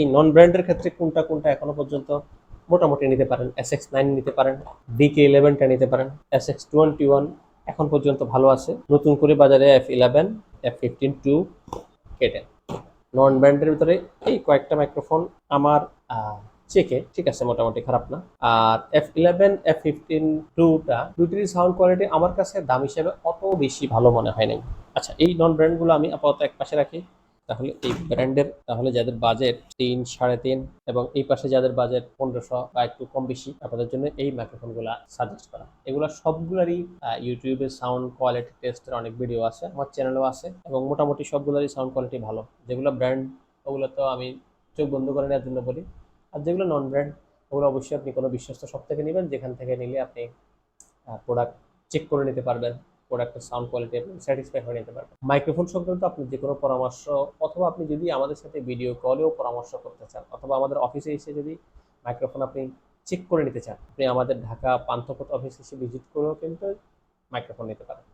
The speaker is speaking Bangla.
এই নন ব্র্যান্ডের ক্ষেত্রে কোনটা কোনটা এখনও পর্যন্ত মোটামুটি নিতে পারেন? এস এক্স নাইন নিতে পারেন ডিকে ইলেভেনটা নিতে পারেন এস এক্স টোয়েন্টি ওয়ান এখন পর্যন্ত ভালো আছে। নতুন করে বাজারে F eleven F fifteen two K ten নন ব্র্যান্ডের ভিতরে এই কয়েকটা মাইক্রোফোন আমার চেকে, ঠিক আছে, মোটামুটি খারাপ না। আর এফ ইলেভেন এফ ফিফটিন টুটা দুটির সাউন্ড কোয়ালিটি আমার কাছে দাম হিসেবে অত বেশি ভালো মনে হয় নাই। আচ্ছা এই নন ব্র্যান্ডগুলো আমি আপাতত এক পাশে রাখি। তাহলে এই ব্র্যান্ডের, তাহলে যাদের বাজেট তিন, সাড়ে তিন এবং এই পাশে যাদের বাজেট পনেরোশো বা একটু কম বেশি আপনাদের জন্য এই মাইক্রোফোনগুলো সাজেস্ট করা। এগুলো সবগুলোরই ইউটিউবে সাউন্ড কোয়ালিটি টেস্টের অনেক ভিডিও আছে, আমার চ্যানেলও আছে এবং মোটামুটি সবগুলোরই সাউন্ড কোয়ালিটি ভালো। যেগুলো ব্র্যান্ড ওগুলো তো আমি চোখ বন্ধ করে নেওয়ার জন্য বলি। আর যেগুলো নন ব্র্যান্ড ওগুলো অবশ্যই আপনি কোনো বিশ্বস্ত সব থেকে নেবেন, যেখান থেকে নিলে আপনি প্রোডাক্ট চেক করে নিতে পারবেন। প্রোডাক্টের সাউন্ড কোয়ালিটি আপনি স্যাটিসফাই হয়ে নিতে পারবেন। মাইক্রোফোন সংক্রান্ত আপনি যে কোনো পরামর্শ, অথবা আপনি যদি আমাদের সাথে ভিডিও কলেও পরামর্শ করতে চান, অথবা আমাদের অফিসে এসে যদি মাইক্রোফোন আপনি চেক করে নিতে চান, আপনি আমাদের ঢাকা পান্থপথ অফিস এসে ভিজিট করেও কিন্তু মাইক্রোফোন নিতে পারেন।